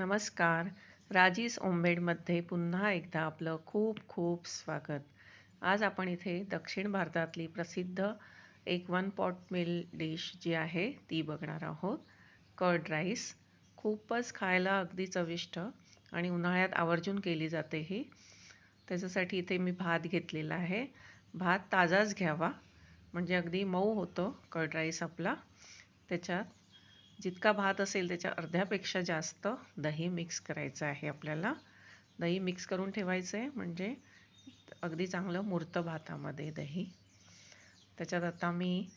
नमस्कार. राजीस ओंबेडमध्ये पुन्हा एकदा आपलं खूप खूप स्वागत. आज आपण इथे दक्षिण भारतातली प्रसिद्ध एक वन पॉट मिल डिश जी आहे ती बघणार आहोत. Curd rice. खूपच खायला अगदी चविष्ट आणि उन्हाळ्यात आवर्जून केली जाते ही. त्याच्यासाठी इथे मी भात घेतलेला आहे. भात ताजाच घ्यावा. म्हणजे अगदी मऊ होतो कर्ड राईस आपला. त्याच्यात जितका भात असेल त्याच्या अर्ध्यापेक्षा जास्त दही मिक्स करायचं आहे आपल्याला. दही मिक्स करून ठेवायचं आहे म्हणजे अगदी चांगलं मुरतं भातामध्ये दही. त्याच्यात आता मी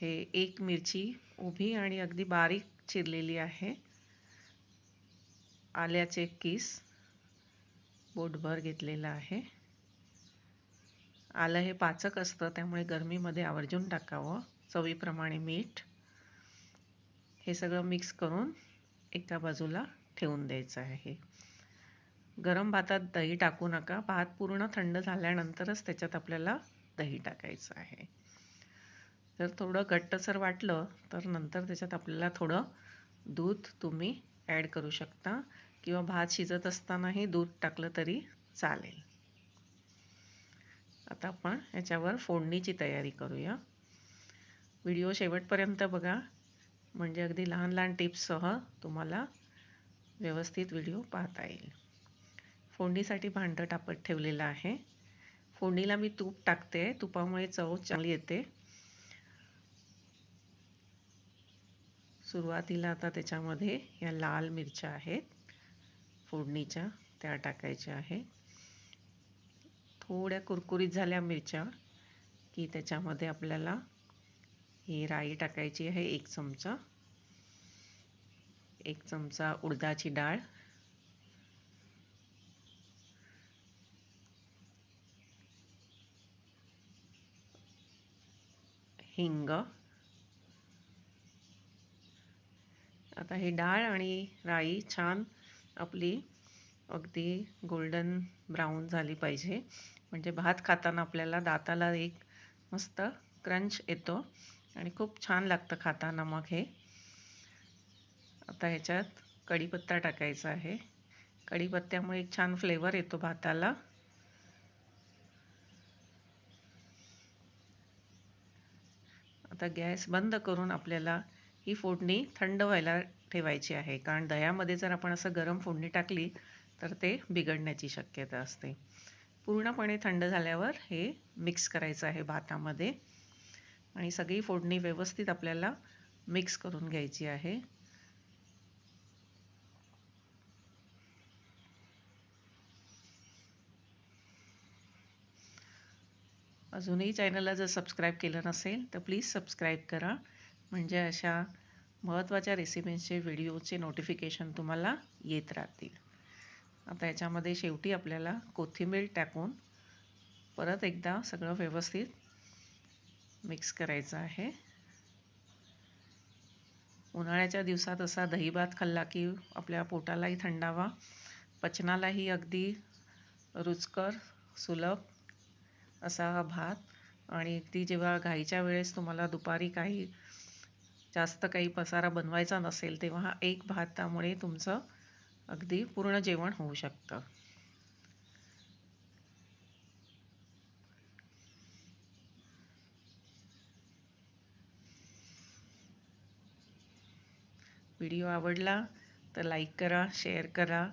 हे एक मिरची उभी आणि अगदी बारीक चिरलेली आहे. आल्याचे किस बोटभर घेतलेलं आहे. आलं हे पाचक असतं त्यामुळे गरमीमध्ये आवर्जून टाकावं. चवीप्रमाणे मीठ. हे सगळं मिक्स करून एका बाजूला ठेवून द्यायचं आहे. गरम भातात दही टाकू नका. भात पूर्ण थंड झाल्यानंतरच त्याच्यात आपल्याला दही टाकायचं आहे. जर थोडं घट्टसर वाटलं तर नंतर त्याच्यात आपल्याला थोडं दूध तुम्ही ॲड करू शकता किंवा भात शिजत असतानाही दूध टाकलं तरी चालेल. आता आपण याच्यावर फोडणीची तयारी करूया. व्हिडिओ शेवटपर्यंत बघा. म्हणजे अगदी लहान लहान टिप्ससह तुम्हाला व्यवस्थित व्हिडिओ पाहता येईल. फोडणीसाठी भांडं टापत ठेवलेलं आहे. फोडणीला मी तूप टाकते. तुपामुळे चव चांगली येते. सुरुवातीला आता त्याच्यामध्ये या लाल मिरच्या आहेत. फोडणीच्या त्या टाकायच्या आहे. थोड्या कुरकुरीत झाल्या मिरच्या की त्याच्यामध्ये आपल्याला ही राई टाकायची आहे एक चमचा. एक चमचा उडदाची डाळ. हिंग. आता ही डाळ आणि राई छान आपली अगदी गोल्डन ब्राऊन झाली पाहिजे. म्हणजे भात खाताना आपल्याला दाताला एक मस्त क्रंच येतो. आणि खूप छान लागतं खाताना मग हे. आता ह्याच्यात कढीपत्ता टाकायचा आहे. कढीपत्त्यामुळे एक छान फ्लेवर येतो भाताला. आता गॅस बंद करून आपल्याला ही फोडणी थंड व्हायला ठेवायची आहे. कारण दह्यामध्ये जर आपण असं गरम फोडणी टाकली तर ते बिघडण्याची शक्यता असते. पूर्णपणे थंड झाल्यावर हे मिक्स करायचं आहे भातामध्ये. आणि सगळी फोडणी व्यवस्थित आपल्याला मिक्स करून घ्यायची आहे. अजूनही चॅनलला जर सबस्क्राईब केलं नसेल तर प्लीज सबस्क्राईब करा. म्हणजे अशा महत्त्वाच्या रेसिपींचे व्हिडिओचे नोटिफिकेशन तुम्हाला येत राहतील. आता याच्यामध्ये शेवटी आपल्याला कोथिंबीर टाकून परत एकदा सगळं व्यवस्थित मिक्स करायचं आहे. उन्हाळ्याच्या दिवसात असा दही भात खाल्ला की आपल्या पोटालाही थंडावा. पचनालाही अगदी रुचकर सुलभ असा हा भात. आणि ती जेव्हा घाईच्या वेळेस तुम्हाला दुपारी काही जास्त काही पसारा बनवायचा नसेल तेव्हा हा एक भातामुळे तुमचं अगदी पूर्ण जेवण होऊ शकतं. व्हिडिओ आवडला तर लाईक करा शेअर करा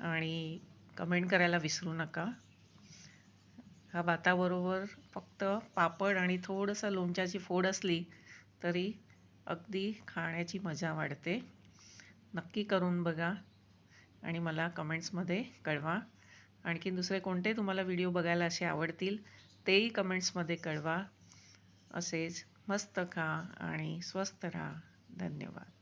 आणि कमेंट करायला विसरू नका. हा भाताबरोबर फक्त पापड आणि थोडंसं लोणच्याची फोड असली तरी अगदी खाण्याची मजा वाढते. नक्की करून बघा आणि मला कमेंट्समध्ये कळवा. आणखी दुसरे कोणते तुम्हाला व्हिडिओ बघायला असे आवडतील तेही कमेंट्समध्ये कळवा. असेच मस्त खा आणि स्वस्त राहा. धन्यवाद.